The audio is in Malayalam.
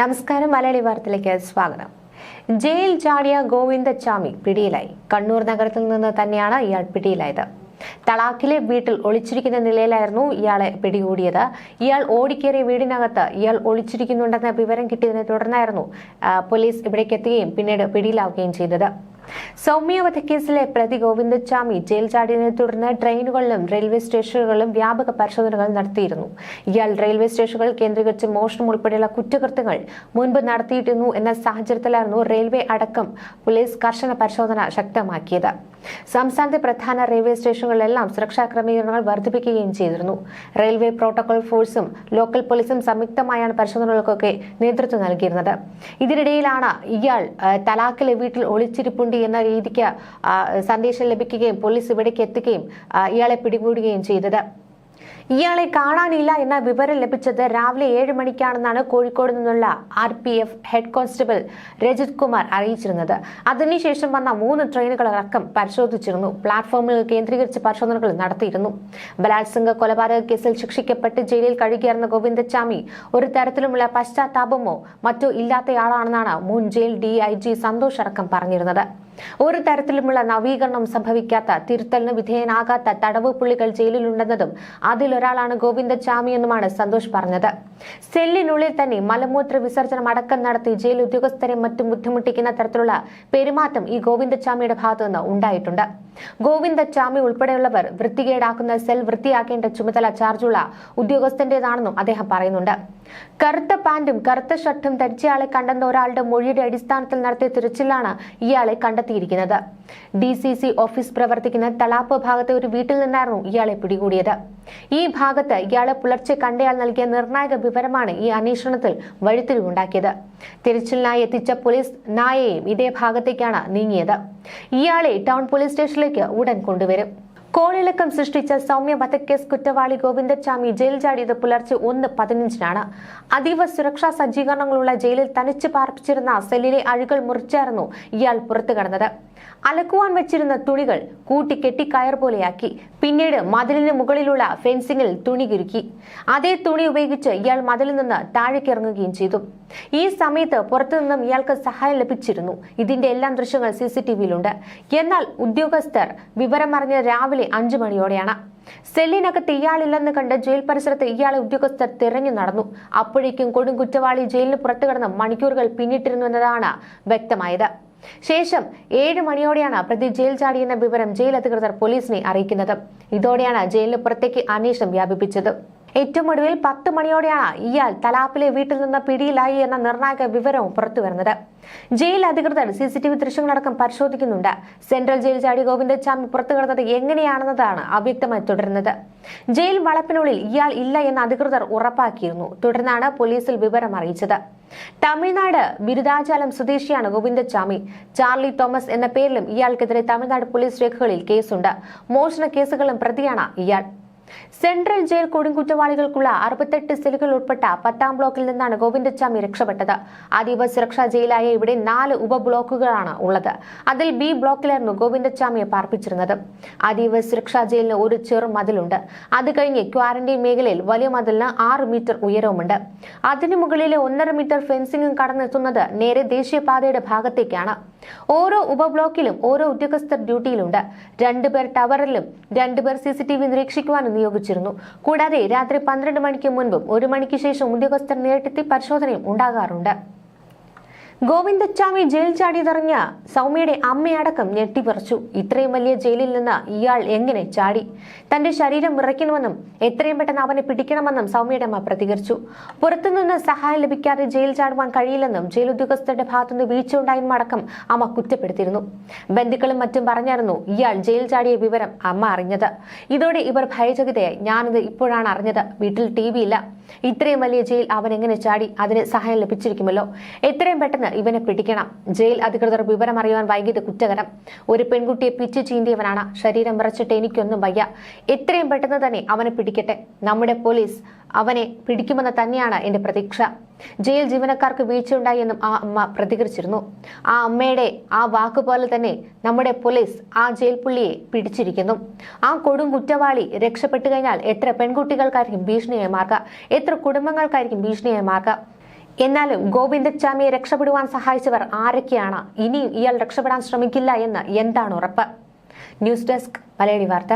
നമസ്കാരം മലയാളി വാർത്തയിലേക്ക് സ്വാഗതം. ജയിൽ ചാടിയ ഗോവിന്ദച്ചാമി പിടിയിലായി. കണ്ണൂർ നഗരത്തിൽ നിന്ന് തന്നെയാണ് ഇയാൾ പിടിയിലായത്. തളാക്കിലെ വീട്ടിൽ ഒളിച്ചിരിക്കുന്ന നിലയിലായിരുന്നു ഇയാളെ പിടികൂടിയത്. ഇയാൾ ഓടിക്കേറിയ വീടിനകത്ത് ഇയാൾ ഒളിച്ചിരിക്കുന്നുണ്ടെന്ന വിവരം കിട്ടിയതിനെ തുടർന്നായിരുന്നു പോലീസ് ഇവിടേക്ക് എത്തുകയും പിന്നീട് പിടിയിലാവുകയും ചെയ്തത്. സൗമ്യ വധക്കേസിലെ പ്രതി ഗോവിന്ദച്ചാമി ജയിൽ ചാടിയതിനെ തുടർന്ന് ട്രെയിനുകളിലും റെയിൽവേ സ്റ്റേഷനുകളിലും വ്യാപക പരിശോധനകൾ നടത്തിയിരുന്നു. ഇയാൾ റെയിൽവേ സ്റ്റേഷനുകൾ കേന്ദ്രീകരിച്ച് മോഷണം ഉൾപ്പെടെയുള്ള കുറ്റകൃത്യങ്ങൾ മുൻപ് നടത്തിയിരുന്നു എന്ന സാഹചര്യത്തിലായിരുന്നു റെയിൽവേ അടക്കം പോലീസ് കർശന പരിശോധന ശക്തമാക്കിയത്. സംസ്ഥാനത്തെ പ്രധാന റെയിൽവേ സ്റ്റേഷനുകളിലെല്ലാം സുരക്ഷാ ക്രമീകരണങ്ങൾ വർദ്ധിപ്പിക്കുകയും ചെയ്തിരുന്നു. റെയിൽവേ പ്രോട്ടോകോൾ ഫോഴ്സും ലോക്കൽ പോലീസും സംയുക്തമായാണ് പരിശോധനകൾക്കൊക്കെ നേതൃത്വം നൽകിയിരുന്നത്. ഇതിനിടയിലാണ് ഇയാൾ തലാക്കിലെ വീട്ടിൽ ഒളിച്ചിരിപ്പുണ്ട് എന്ന രീതിക്ക് സന്ദേശം ലഭിക്കുകയും പോലീസ് ഇവിടേക്ക് എത്തുകയും ഇയാളെ പിടികൂടുകയും ചെയ്തത്. ഇയാളെ കാണാനില്ല എന്ന വിവരം ലഭിച്ചത് രാവിലെ ഏഴ് മണിക്കാണെന്നാണ് കോഴിക്കോട് നിന്നുള്ള R P F head constable Rajith Kumar അറിയിച്ചിരുന്നത്. അതിനുശേഷം വന്ന മൂന്ന് ട്രെയിനുകളടക്കം പരിശോധിച്ചിരുന്നു. പ്ലാറ്റ്ഫോമിൽ കേന്ദ്രീകരിച്ച് പരിശോധനകൾ നടത്തിയിരുന്നു. ബലാത്സംഗ കൊലപാതക കേസിൽ ശിക്ഷിക്കപ്പെട്ട് ജയിലിൽ കഴുകിയായിരുന്ന ഗോവിന്ദച്ചാമി ഒരു തരത്തിലുമുള്ള പശ്ചാത്താപമോ മറ്റോ ഇല്ലാത്തയാളാണെന്നാണ് മുൻ jail D I G Santhosh അടക്കം പറഞ്ഞിരുന്നത്. ഒരു തരത്തിലുമുള്ള നവീകരണം സംഭവിക്കാത്ത തിരുത്തലിന് വിധേയനാകാത്ത തടവ് പുള്ളികൾ ജയിലിലുണ്ടെന്നതും അതിലൊരാളാണ് ഗോവിന്ദചാമി എന്നുമാണ് സന്തോഷ് പറഞ്ഞത്. സെല്ലിനുള്ളിൽ തന്നെ മലമൂത്ര വിസർജനം അടക്കം നടത്തി ജയിൽ ഉദ്യോഗസ്ഥരെ മറ്റും ബുദ്ധിമുട്ടിക്കുന്ന തരത്തിലുള്ള പെരുമാറ്റം ഈ ഗോവിന്ദചാമിയുടെ ഭാഗത്തുനിന്ന് ഉണ്ടായിട്ടുണ്ട്. ഗോവിന്ദചാമി ഉൾപ്പെടെയുള്ളവർ വൃത്തികേടാക്കുന്ന സെൽ വൃത്തിയാക്കേണ്ട ചുമതല ചാർജുള്ള ഉദ്യോഗസ്ഥന്റേതാണെന്നും അദ്ദേഹം പറയുന്നുണ്ട്. കറുത്ത പാന്റും കറുത്ത ഷർട്ടും ധരിച്ചയാളെ കണ്ടെന്ന ഒരാളുടെ മൊഴിയുടെ അടിസ്ഥാനത്തിൽ നടത്തിയ തിരച്ചിലാണ് ഇയാളെ കണ്ടെത്തിയിരിക്കുന്നത്. ഡി സി സി ഓഫീസ് പ്രവർത്തിക്കുന്ന തളാപ്പ് ഭാഗത്തെ ഒരു വീട്ടിൽ നിന്നായിരുന്നു ഇയാളെ പിടികൂടിയത്. ഈ ഭാഗത്ത് ഇയാളെ പുലർച്ചെ കണ്ടയാൾ നൽകിയ നിർണായക വിവരമാണ് ഈ അന്വേഷണത്തിൽ വഴിത്തിരിവുണ്ടാക്കിയത്. തിരച്ചിലിനായി എത്തിച്ച പോലീസ് നായയെയും ഇതേ ഭാഗത്തേക്കാണ് നീങ്ങിയത്. ഇയാളെ ടൗൺ പോലീസ് സ്റ്റേഷനിലേക്ക് ഉടൻ കൊണ്ടുവരും. കോളിളക്കം സൃഷ്ടിച്ച സൗമ്യ വധക്കേസ് കുറ്റവാളി ഗോവിന്ദച്ചാമി ജയിൽ ചാടിയത് പുലർച്ചെ ഒന്ന് പതിനഞ്ചിനാണ്. അതീവ സുരക്ഷാ സജ്ജീകരണങ്ങളുള്ള ജയിലിൽ തനിച്ച് പാർപ്പിച്ചിരുന്ന സെല്ലിലെ അഴുകൾ മുറിച്ചായിരുന്നു ഇയാൾ പുറത്തു കടന്നത് അലക്കുവാൻ വെച്ചിരുന്ന തുണികൾ കൂട്ടിക്കെട്ടി കയർ പോലെയാക്കി. പിന്നീട് മതിലിന് മുകളിലുള്ള ഫെൻസിംഗിൽ തുണി കുരുക്കി. അതേ തുണി ഉപയോഗിച്ച് ഇയാൾ മതിലിൽ നിന്ന് താഴേക്ക് ഇറങ്ങുകയും ചെയ്തു. ഈ സമയത്ത് പുറത്തുനിന്നും ഇയാൾക്ക് സഹായം ലഭിച്ചിരുന്നു. ഇതിന്റെ എല്ലാം ദൃശ്യങ്ങൾ സി സി ടി വിയിലുണ്ട്. എന്നാൽ ഉദ്യോഗസ്ഥർ വിവരമറിഞ്ഞ് രാവിലെ അഞ്ചു മണിയോടെയാണ്. സെല്ലിനകത്ത് ഇയാളില്ലെന്ന് കണ്ട് ജയിൽ പരിസരത്ത് ഇയാളെ ഉദ്യോഗസ്ഥർ തിരഞ്ഞു നടന്നു. അപ്പോഴേക്കും കൊടും കുറ്റവാളി ജയിലിന് പുറത്തു മണിക്കൂറുകൾ പിന്നിട്ടിരുന്നു എന്നതാണ് വ്യക്തമായത്. ശേഷം ഏഴ് മണിയോടെയാണ് പ്രതി ജയിൽ ചാടിയെന്ന വിവരം ജയിൽ അധികൃതർ പോലീസിനെ അറിയിക്കുന്നത്. ഇതോടെയാണ് ജയിലിന് പുറത്തേക്ക് അന്വേഷണം വ്യാപിപ്പിച്ചത്. ഏറ്റവും ഒടുവിൽ പത്ത് മണിയോടെയാണ് ഇയാൾ തലാപ്പിലെ വീട്ടിൽ നിന്ന് പിടിയിലായി എന്ന നിർണായക വിവരവും പുറത്തുവരുന്നത് ജയിൽ അധികൃതർ സി സി ടി വി ദൃശ്യങ്ങളടക്കം പരിശോധിക്കുന്നുണ്ട്. സെൻട്രൽ ജയിൽ ചാടി ഗോവിന്ദച്ചാമി പുറത്തു കിടന്നത് എങ്ങനെയാണെന്നതാണ് അവ്യക്തമായി തുടരുന്നത്. ജയിൽ വളപ്പിനുള്ളിൽ ഇയാൾ ഇല്ല എന്ന് അധികൃതർ ഉറപ്പാക്കിയിരുന്നു. തുടർന്നാണ് പോലീസിൽ വിവരം അറിയിച്ചത്. തമിഴ്നാട് ബിരുദാചാലം സ്വദേശിയാണ് ഗോവിന്ദച്ചാമി. ചാർലി തോമസ് എന്ന പേരിലും ഇയാൾക്കെതിരെ തമിഴ്നാട് പോലീസ് രേഖകളിൽ കേസുണ്ട്. മോഷണ കേസുകളും പ്രതിയാണ് ഇയാൾ. സെൻട്രൽ ജയിൽ കൊടുങ്കുറ്റവാളികൾക്കുള്ള അറുപത്തെട്ട് സെല്ലുകൾ ഉൾപ്പെട്ട പത്താം ബ്ലോക്കിൽ നിന്നാണ് ഗോവിന്ദച്ചാമി രക്ഷപ്പെട്ടത്. അതീവ സുരക്ഷാ ജയിലായ ഇവിടെ നാല് ഉപബ്ലോക്കുകളാണ് ഉള്ളത്. അതിൽ ബി ബ്ലോക്കിലായിരുന്നു ഗോവിന്ദച്ചാമിയെ പാർപ്പിച്ചിരുന്നത്. അതീവ സുരക്ഷാ ജയിലിന് ഒരു ചെറു മതിലുണ്ട്. അത് കഴിഞ്ഞ് ക്വാറന്റൈൻ മേഖലയിൽ വലിയ മതിലിന് ആറ് മീറ്റർ ഉയരവുമുണ്ട്. അതിനു മുകളിലെ ഒന്നര മീറ്റർ ഫെൻസിംഗും കടന്നെത്തുന്നത് നേരെ ദേശീയപാതയുടെ ഭാഗത്തേക്കാണ്. ഓരോ ഉപബ്ലോക്കിലും ഓരോ ഉദ്യോഗസ്ഥർ ഡ്യൂട്ടിയിലുണ്ട്. രണ്ടുപേർ ടവറിലും രണ്ടുപേർ സി സി ടി വി നിരീക്ഷിക്കുവാനും നിയോഗിച്ചിരുന്നു കൂടാതെ രാത്രി പന്ത്രണ്ട് മണിക്ക് മുൻപും ഒരു മണിക്ക് ശേഷം ഉദ്യോഗസ്ഥർ നേരിട്ടെത്തി പരിശോധനയും ഉണ്ടാകാറുണ്ട്. ഗോവിന്ദച്ചാമി ജയിൽ ചാടിയതറിഞ്ഞ സൗമ്യയുടെ അമ്മയടക്കം ഞെട്ടിപ്പറിച്ചു. ഇത്രയും വലിയ ജയിലിൽ നിന്ന് ഇയാൾ എങ്ങനെ ചാടി? തന്റെ ശരീരം വിറയ്ക്കണമെന്നും എത്രയും പെട്ടെന്ന് അവനെ പിടിക്കണമെന്നും സൗമ്യയുടെ അമ്മ പ്രതികരിച്ചു. പുറത്തുനിന്ന് സഹായം ലഭിക്കാതെ ജയിൽ ചാടുവാൻ കഴിയില്ലെന്നും ജയിൽ ഉദ്യോഗസ്ഥരുടെ ഭാഗത്തുനിന്ന് വീഴ്ച ഉണ്ടായെന്നും അടക്കം അമ്മ കുറ്റപ്പെടുത്തിയിരുന്നു. ബന്ധുക്കളും മറ്റും പറഞ്ഞായിരുന്നു ഇയാൾ ജയിൽ ചാടിയ വിവരം അമ്മ അറിഞ്ഞത്. ഇതോടെ ഇവർ ഭയചകിതയായി. ഞാനിത് ഇപ്പോഴാണ് അറിഞ്ഞത്. വീട്ടിൽ ടി ഇല്ല. ഇത്രയും വലിയ ജയിൽ അവൻ എങ്ങനെ ചാടി അതിന് സഹായം ലഭിച്ചിരിക്കുമല്ലോ? എത്രയും പെട്ടെന്ന് ഇവനെ പിടിക്കണം. ജയിൽ അധികൃതർ വിവരം അറിയാൻ വൈകിയത് കുറ്റകരം. ഒരു പെൺകുട്ടിയെ പിച്ചു ചീന്തിയവനാണ്. ശരീരം വിറച്ചിട്ട് എനിക്കൊന്നും വയ്യ. എത്രയും പെട്ടെന്ന് തന്നെ അവനെ പിടിക്കട്ടെ. നമ്മുടെ പോലീസ് അവനെ പിടിക്കുമെന്ന് തന്നെയാണ് എന്റെ പ്രതീക്ഷ. ജയിൽ ജീവനക്കാർക്ക് വീഴ്ചയുണ്ടായി എന്നും ആ അമ്മ പ്രതികരിച്ചിരുന്നു. ആ അമ്മയുടെ ആ വാക്കുപോലെ തന്നെ നമ്മുടെ പോലീസ് ആ ജയിൽ പുള്ളിയെ പിടിച്ചിരിക്കുന്നു. ആ കൊടും കുറ്റവാളി രക്ഷപ്പെട്ടു കഴിഞ്ഞാൽ എത്ര പെൺകുട്ടികൾക്കായിരിക്കും ഭീഷണിയായി മാർക്ക എത്ര കുടുംബങ്ങൾക്കായിരിക്കും ഭീഷണിയായി മാർക്ക എന്നാലും ഗോവിന്ദച്ചാമിയെ രക്ഷപ്പെടുവാൻ സഹായിച്ചവർ ആരൊക്കെയാണ്? ഇനിയും ഇയാൾ രക്ഷപ്പെടാൻ ശ്രമിക്കില്ല എന്ന് എന്താണ് ഉറപ്പ്? ന്യൂസ് ഡെസ്ക് മലയാളി വാർത്ത.